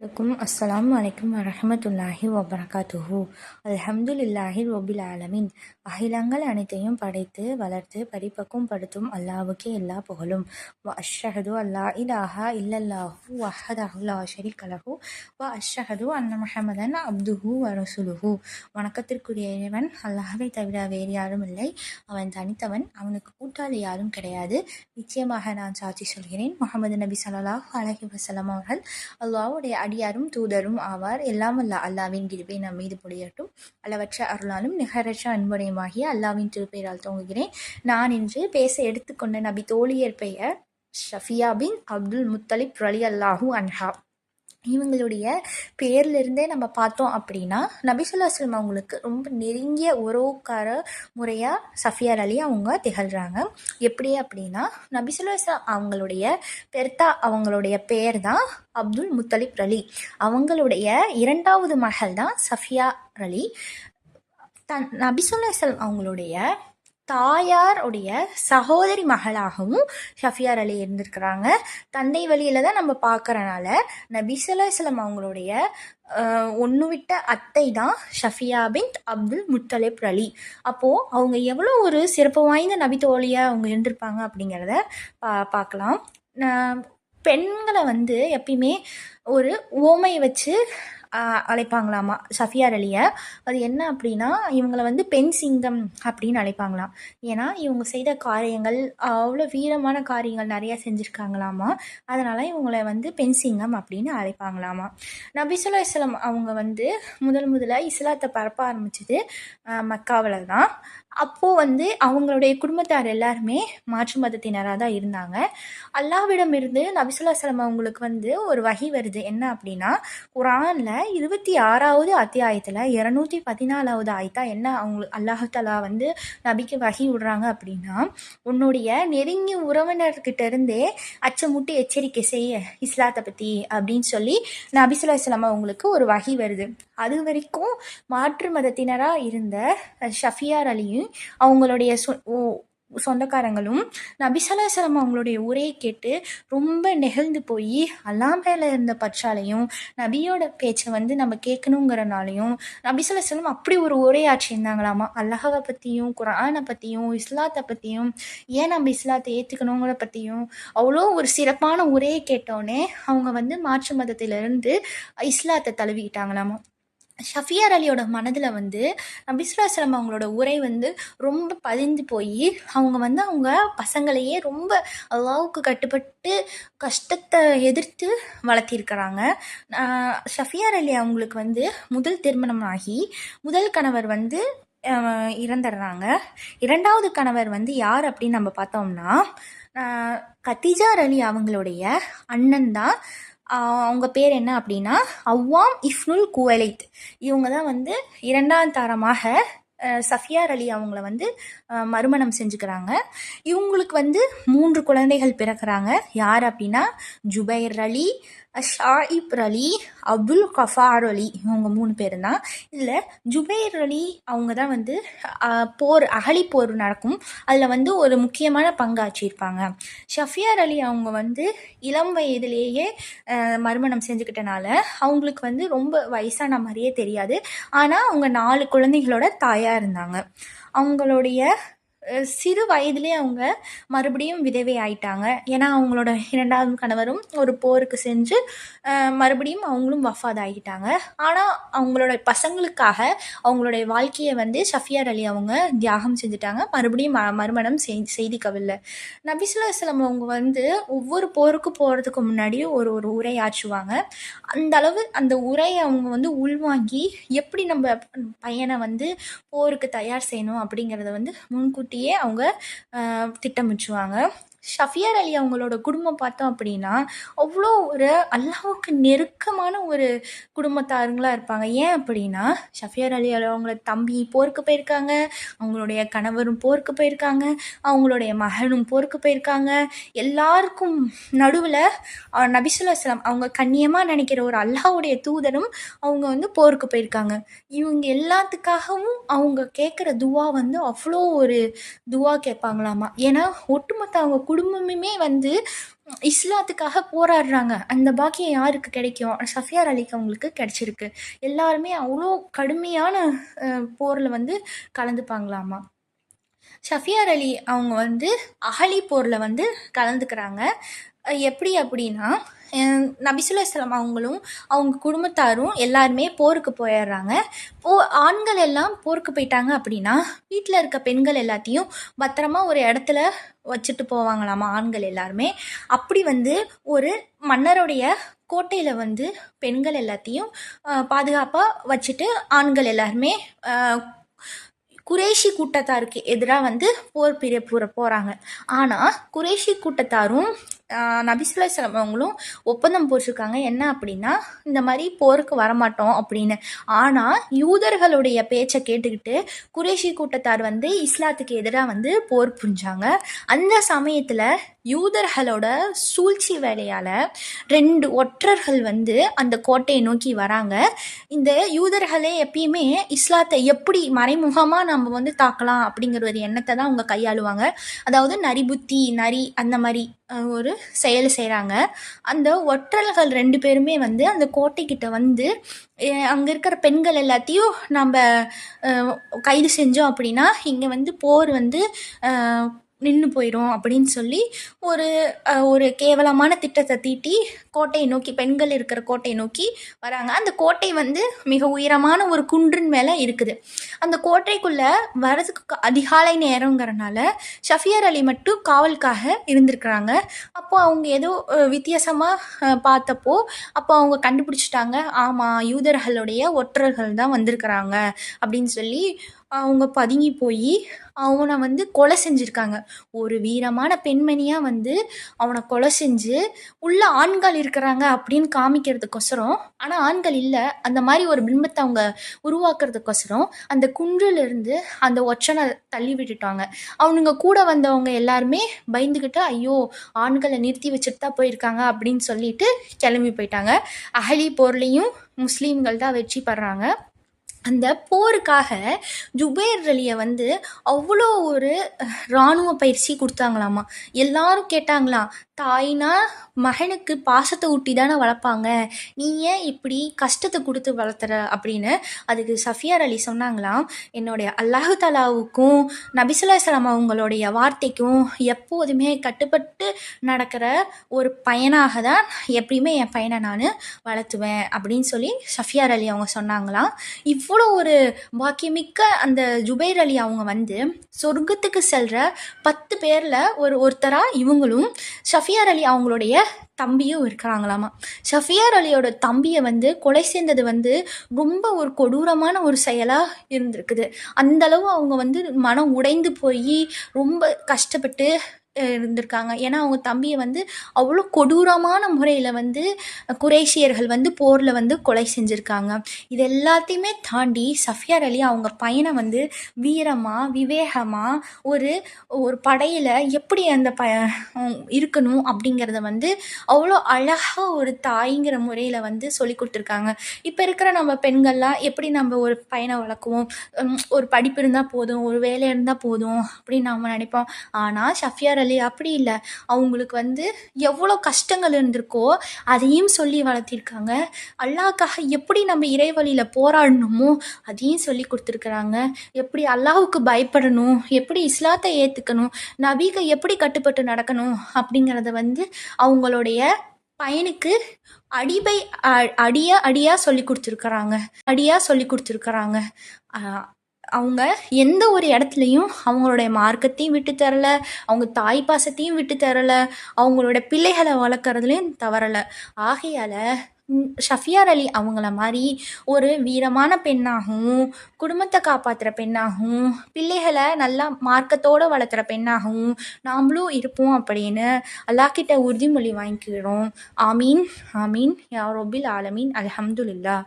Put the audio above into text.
வணக்கம். அஸ்லாம் வலைக்கம் வரமத்துல்லாஹி வபரகாத்துஹூ. அல்ஹம்துலில்லாஹி ரொபில் ஆலமின். அகிலங்கள் அனைத்தையும் படைத்து வளர்த்து பரிபக்கும் படுத்தும் அல்லாவுக்கே எல்லா புகழும். வ அஷ்ஷஹது அல்லா இலாஹா இல்லல்லாஹு வஹதஹுல்லா ஷரிகலஹு வ அஷ்ஷஹது அன்ன மஹமதன் அப்துஹு வரசுலுஹு வணக்கத்திற்குரிய இறைவன் அல்லாஹை தவிர வேறு யாரும் இல்லை. அவன் தனித்தவன் அவனுக்கு கூட்டாளி யாரும் கிடையாது. நிச்சயமாக நான் சாட்சி சொல்கிறேன். முகமது நபி சல்லாஹூ அலஹி வசலம் அவர்கள் அல்லாவுடைய அடியாரும் தூதரும் ஆவார். எல்லாம் அல்ல அல்லாவின் கிருபை நம் மீது பொழியட்டும் அளவற்ற அருளாலும் நிகரற்ற அன்புடையமாகிய அல்லாவின் திருப்பெயரால் தோங்குகிறேன் நான் இன்று பேச எடுத்துக்கொண்ட நபி தோழியர் பெயர் ஷஃபியா பின் அப்துல் முத்தலிப் ரலி அல்லாஹூ அன்ஹா. இவங்களுடைய பேர்லேருந்தே நம்ம பார்த்தோம் அப்படின்னா நபிசுல்லாஸ்லம் அவங்களுக்கு ரொம்ப நெருங்கிய உறவுக்கார முறையாக சஃபியார் அலி அவங்க திகழ்கிறாங்க எப்படி அப்படின்னா நபிசுல்லாஸ்லாம் அவங்களுடைய பெர்தா அவங்களுடைய பேர் தான் அப்துல் முத்தலிப் அலி. அவங்களுடைய இரண்டாவது மகள் தான் சஃபியா அலி. தன் நபிசுல்லாஸ்லம் அவங்களுடைய தாயாருடைய சகோதரி மகளாகவும் ஷஃபியார் அலி இருந்திருக்கிறாங்க. தந்தை வழியில் தான் நம்ம பார்க்குறனால நபிசல்லாஸ்லம் அவங்களுடைய ஒன்று விட்ட அத்தை தான் ஷஃபியா பின் அப்துல் முத்தலிப் அலி. அப்போது அவங்க எவ்வளோ ஒரு சிறப்பு வாய்ந்த நபி தோழியாக அவங்க இருந்திருப்பாங்க அப்படிங்கிறத பா பார்க்கலாம் பெண்களை வந்து எப்பயுமே ஒரு ஓமை வச்சு அழைப்பாங்களாமா? சஃபியார் அலியை. அது என்ன அப்படின்னா இவங்களை வந்து பெண் சிங்கம் அப்படின்னு அழைப்பாங்களாம். ஏன்னா இவங்க செய்த காரியங்கள் அவ்வளோ வீரமான காரியங்கள் நிறையா செஞ்சுருக்காங்களாமா? அதனால் இவங்களை வந்து பெண் சிங்கம் அப்படின்னு அழைப்பாங்களாமா? நபிசுல்லா இஸ்லாம் அவங்க வந்து முதல் முதல்ல இஸ்லாத்தை பரப்ப ஆரம்பிச்சது மக்காவில் தான். அப்போது வந்து அவங்களுடைய குடும்பத்தார் எல்லாருமே மாற்று மதத்தினராக தான் இருந்தாங்க. அல்லாவிடம் இருந்து நபிசுல்லாசலம் அவங்களுக்கு வந்து ஒரு வகை வருது. என்ன அப்படின்னா குரானில் இருபத்தி ஆறாவது அத்தியாயத்தில் இரநூத்தி பதினாலாவது ஆயத்தா என்ன அவங்களுக்கு அல்லாஹலா வந்து நபிக்கு வகி விடுறாங்க அப்படின்னா உன்னுடைய நெருங்கிய உறவினர்கிட்ட இருந்தே அச்சமுட்டி எச்சரிக்கை செய்ய இஸ்லாத்தை பற்றி அப்படின்னு சொல்லி நபிசுல்லாசலம் அவங்களுக்கு ஒரு வகி வருது. அது வரைக்கும் மாற்று மதத்தினராக இருந்த ஷஃபியார் அலியும் அவங்களுடைய சொ சொந்தக்காரங்களும் நபிசலாசலம் அவங்களுடைய உரையை கேட்டு ரொம்ப நெகிழ்ந்து போய் அல்லாமேல இருந்த பற்றாலையும் நபியோட பேச்சை வந்து நம்ம கேட்கணுங்கிறனாலையும் நபிசலாசலம் அப்படி ஒரு உரையாற்றி இருந்தாங்களாமா? பற்றியும் குரானை பற்றியும் இஸ்லாத்தை பற்றியும் ஏன் நம்ம இஸ்லாத்தை ஏற்றுக்கணுங்கிற பற்றியும் அவ்வளோ ஒரு சிறப்பான உரையை கேட்டோடனே அவங்க வந்து மாற்று மதத்திலிருந்து இஸ்லாத்தை தழுவிக்கிட்டாங்களாமா? ஷஃபியார் அலியோட மனதில் வந்து நபிஸ்லாஸ்லம் அவங்களோட உரை வந்து ரொம்ப பதிந்து போய் அவங்க வந்து அவங்க பசங்களையே ரொம்ப அல்லாவுக்கு கட்டுப்பட்டு கஷ்டத்தை எதிர்த்து வளர்த்திருக்கிறாங்க. ஷஃபியார் அலி அவங்களுக்கு வந்து முதல் திருமணம் ஆகி முதல் கணவர் வந்து இறந்துடுறாங்க. இரண்டாவது கணவர் வந்து யார் அப்படின்னு நம்ம பார்த்தோம்னா கத்திஜார் அலி அவங்களுடைய அண்ணன் தான் அவங்க பேர் என்ன அப்படின்னா அவ்வாம் இஃப்னுல் குவலைத். இவங்க தான் வந்து இரண்டாம் தாரமாக சஃபியார் அலி அவங்கள வந்து மறுமணம் செஞ்சுக்கிறாங்க. இவங்களுக்கு வந்து மூன்று குழந்தைகள் பிறக்கிறாங்க. யார் அப்படின்னா ஜுபைர் அலி ஷாயிப் அலி அப்துல் கஃபார் அலி இவங்க மூணு பேர் தான் இதில் ஜுபைர் அலி அவங்க தான் வந்து போர் அகலி போர் நடக்கும். அதில் வந்து ஒரு முக்கியமான பங்காற்றியிருப்பாங்க. ஷஃபியார் அலி அவங்க வந்து இளம் வயதிலேயே மறுமணம் செஞ்சுக்கிட்டனால அவங்களுக்கு வந்து ரொம்ப வயசான மாதிரியே தெரியாது. ஆனால் அவங்க நாலு குழந்தைகளோட தாயாக இருந்தாங்க. அவங்களுடைய சிறு வயதிலே அவங்க மறுபடியும் விதவை ஆயிட்டாங்க. ஏன்னா அவங்களோட இரண்டாவது கணவரும் ஒரு போருக்கு செஞ்சு மறுபடியும் அவங்களும் வஃபாத் ஆகிட்டாங்க ஆனால் அவங்களோட பசங்களுக்காக அவங்களுடைய வாழ்க்கையை வந்து ஷஃபியார் அலி அவங்க தியாகம் செஞ்சுட்டாங்க. மறுபடியும் ம மறுமணம் செய்திக்கவில்லை. செய்தி கவில்ல அவங்க வந்து ஒவ்வொரு போருக்கு போகிறதுக்கு முன்னாடியும் ஒரு ஒரு உரையாற்றுவாங்க அந்த அளவு அந்த உரையை அவங்க வந்து உள்வாங்கி எப்படி நம்ம பையனை வந்து போருக்கு தயார் செய்யணும் அப்படிங்கிறத வந்து முன்கூட்டி முன்கூட்டியே அவங்க திட்டமிட்டுருவாங்க. ஷஃபியார் அலி அவங்களோட குடும்பம் பார்த்தோம் அப்படின்னா அவ்வளோ ஒரு அல்லாவுக்கு நெருக்கமான ஒரு குடும்பத்தாருங்களாக இருப்பாங்க. ஏன் அப்படின்னா ஷஃபியார் அலி அவங்கள தம்பி போருக்கு போயிருக்காங்க அவங்களுடைய கணவரும் போருக்கு போயிருக்காங்க அவங்களுடைய மகனும் போருக்கு போயிருக்காங்க. எல்லாருக்கும் நடுவில் நபிசுல்லாஸ்லாம் அவங்க கண்ணியமாக நினைக்கிற ஒரு அல்லாவுடைய தூதரும் அவங்க வந்து போருக்கு போயிருக்காங்க. இவங்க எல்லாத்துக்காகவும் அவங்க கேட்குற துவா வந்து அவ்வளோ ஒரு துவா கேட்பாங்களாமா? ஏன்னா ஒட்டுமொத்த அவங்க குடும்பமுமே வந்து இஸ்லாத்துக்காக போராடுறாங்க. அந்த பாக்கியம் யாருக்கு கிடைக்கும்? சஃபியார் அலிக்கு அவங்களுக்கு கிடைச்சிருக்கு. எல்லாருமே அவ்வளோ கடுமையான போரில் வந்து கலந்துப்பாங்களாமா? ஷஃபியார் அலி அவங்க வந்து அகலி போரில் வந்து கலந்துக்கிறாங்க. எப்படி அப்படின்னா நபிசுல்லா இஸ்லாம் அவங்களும் அவங்க குடும்பத்தாரும் எல்லாருமே போருக்கு போயிடுறாங்க. போ ஆண்கள் எல்லாம் போருக்கு போயிட்டாங்க அப்படின்னா வீட்டில் இருக்க பெண்கள் எல்லாத்தையும் பத்திரமா ஒரு இடத்துல வச்சுட்டு போவாங்களாமா ஆண்கள் எல்லாருமே? அப்படி வந்து ஒரு மன்னருடைய கோட்டையில் வந்து பெண்கள் எல்லாத்தையும் பாதுகாப்பாக வச்சுட்டு ஆண்கள் எல்லாருமே குரேஷி கூட்டத்தாருக்கு எதிராக வந்து போர் பிரிய போகிற போகிறாங்க ஆனால் குரேஷி கூட்டத்தாரும் நபிசுல்லா அவங்களும் ஒப்பந்தம் போட்டிருக்காங்க. என்ன அப்படின்னா இந்த மாதிரி போருக்கு வரமாட்டோம் அப்படின்னு. ஆனால் யூதர்களுடைய பேச்சை கேட்டுக்கிட்டு குரேஷி கூட்டத்தார் வந்து இஸ்லாத்துக்கு எதிராக வந்து போர் புரிஞ்சாங்க. அந்த சமயத்தில் யூதர்களோட சூழ்ச்சி வேலையால் ரெண்டு ஒற்றர்கள் வந்து அந்த கோட்டையை நோக்கி வராங்க. இந்த யூதர்களே எப்பயுமே இஸ்லாத்தை எப்படி மறைமுகமாக நம்ம வந்து தாக்கலாம் அப்படிங்கிற ஒரு எண்ணத்தை தான் அவங்க கையாளுவாங்க. அதாவது நரிபுத்தி நரி அந்த மாதிரி ஒரு செயல் செய்கிறாங்க அந்த ஒற்றல்கள் ரெண்டு பேருமே வந்து அந்த கோட்டைக்கிட்ட வந்து அங்கே இருக்கிற பெண்கள் எல்லாத்தையும் நம்ம கைது செஞ்சோம் அப்படின்னா இங்கே வந்து போர் வந்து நின்று போயிடும் அப்படின்னு சொல்லி ஒரு ஒரு கேவலமான திட்டத்தை தீட்டி கோட்டையை நோக்கி பெண்கள் இருக்கிற கோட்டையை நோக்கி வராங்க. அந்த கோட்டை வந்து மிக உயரமான ஒரு குன்றின் மேலே இருக்குது. அந்த கோட்டைக்குள்ளே வரதுக்கு அதிகாலை நேரங்கிறனால ஷஃபியர் அலி மட்டும் காவலுக்காக இருந்திருக்கிறாங்க. அப்போ அவங்க ஏதோ வித்தியாசமாக பார்த்தப்போ அப்போ அவங்க கண்டுபிடிச்சிட்டாங்க. ஆமாம் யூதர்களுடைய ஒற்றர்கள் தான் வந்திருக்கிறாங்க அப்படின்னு சொல்லி அவங்க பதுங்கி போய் அவனை வந்து கொலை செஞ்சுருக்காங்க. ஒரு வீரமான பெண்மணியாக வந்து அவனை கொலை செஞ்சு உள்ள ஆண்கள் இருக்கிறாங்க அப்படின்னு காமிக்கிறதுக்கொசரம் ஆனால் ஆண்கள் இல்லை. அந்த மாதிரி ஒரு பிம்பத்தை அவங்க உருவாக்குறதுக்கொசரம் அந்த குன்றிலிருந்து அந்த ஒற்றனை தள்ளி விட்டுட்டாங்க. அவனுங்க கூட வந்தவங்க எல்லாருமே பயந்துக்கிட்டு ஐயோ ஆண்களை நிறுத்தி வச்சுட்டு தான் போயிருக்காங்க அப்படின்னு சொல்லிட்டு கிளம்பி போயிட்டாங்க. அகலி போர்லேயும் முஸ்லீம்கள் தான் வெற்றி படுறாங்க அந்த போருக்காக ஜுபேர் அலியை வந்து அவ்வளோ ஒரு இராணுவ பயிற்சி கொடுத்தாங்களாமா. எல்லாரும் கேட்டாங்களாம் தாய்னா மகனுக்கு பாசத்தை ஊட்டி தானே வளர்ப்பாங்க. நீ ஏன் இப்படி கஷ்டத்தை கொடுத்து வளர்த்துற? அப்படின்னு அதுக்கு சஃபியார் அலி சொன்னாங்களாம் என்னுடைய அல்லாஹு தலாவுக்கும் நபிசுல்லா இஸ்லாம் அவங்களுடைய வார்த்தைக்கும் எப்போதுமே கட்டுப்பட்டு நடக்கிற ஒரு பயனாக தான் எப்பயுமே என் பையனை நான் வளர்த்துவேன். அப்படின்னு சொல்லி சஃபியார் அலி அவங்க சொன்னாங்களாம் இவ்வளோ அவ்வளோ ஒரு பாக்கியமிக்க அந்த ஜுபைர் அலி அவங்க வந்து சொர்க்கத்துக்கு செல்கிற பத்து பேரில் ஒரு ஒருத்தராக இவங்களும் ஷஃபியார் அலி அவங்களுடைய தம்பியும் இருக்கிறாங்களாமா. ஷஃபியார் அலியோட தம்பியை வந்து கொலை செய்தது வந்து ரொம்ப ஒரு கொடூரமான ஒரு செயலாக இருந்திருக்குது. அந்தளவு அவங்க வந்து மனம் உடைந்து போய் ரொம்ப கஷ்டப்பட்டு இருந்திருக்காங்க. ஏன்னா அவங்க தம்பியை வந்து அவ்வளோ கொடூரமான முறையில் வந்து குரேஷியர்கள் வந்து போரில் வந்து கொலை செஞ்சுருக்காங்க. இது எல்லாத்தையுமே தாண்டி சஃபியார் அலி அவங்க பையனை வந்து வீரமாக விவேகமாக ஒரு ஒரு படையில் எப்படி அந்த ப இருக்கணும் அப்படிங்கிறத வந்து அவ்வளோ அழகாக ஒரு தாய்ங்கிற முறையில் வந்து சொல்லி கொடுத்துருக்காங்க. இப்போ இருக்கிற நம்ம பெண்கள்லாம் எப்படி நம்ம ஒரு பையனை வளர்க்குவோம்? ஒரு படிப்பு இருந்தால் போதும் ஒரு வேலை இருந்தால் போதும் அப்படின்னு நம்ம நினைப்போம். ஆனால் சஃபியார் அலி அப்படி இல்லை. அவங்களுக்கு வந்து எவ்வளோ கஷ்டங்கள் இருந்திருக்கோ அதையும் சொல்லி வளர்த்திருக்காங்க. அல்லாவுக்காக எப்படி நம்ம இறைவழியில் போராடணுமோ அதையும் சொல்லி கொடுத்துருக்குறாங்க. எப்படி அல்லாவுக்கு பயப்படணும் எப்படி இஸ்லாத்தை ஏற்றுக்கணும் நபிகை எப்படி கட்டுப்பட்டு நடக்கணும் அப்படிங்கிறத வந்து அவங்களுடைய பையனுக்கு அடிபை அடியா அடியாக சொல்லி கொடுத்துருக்குறாங்க. அடியாக சொல்லி கொடுத்துருக்குறாங்க. அவங்க எந்த ஒரு இடத்துலையும் அவங்களுடைய மார்க்கத்தையும் விட்டு தரலை அவங்க தாய் பாசத்தையும் விட்டு தரலை அவங்களோட பிள்ளைகளை வளர்க்குறதுலையும் தவறலை. ஆகையால் ஷஃபியார் அலி அவங்கள மாதிரி ஒரு வீரமான பெண்ணாகவும் குடும்பத்தை காப்பாற்றுற பெண்ணாகவும் பிள்ளைகளை நல்லா மார்க்கத்தோடு வளர்த்துற பெண்ணாகவும் நாமளும் இருப்போம் அப்படின்னு அல்லாக்கிட்ட உறுதிமொழி வாங்கிக்கிறோம். ஆமீன் ஆமீன். யா ரொபில் ஆலமீன். அலஹம்துல்லா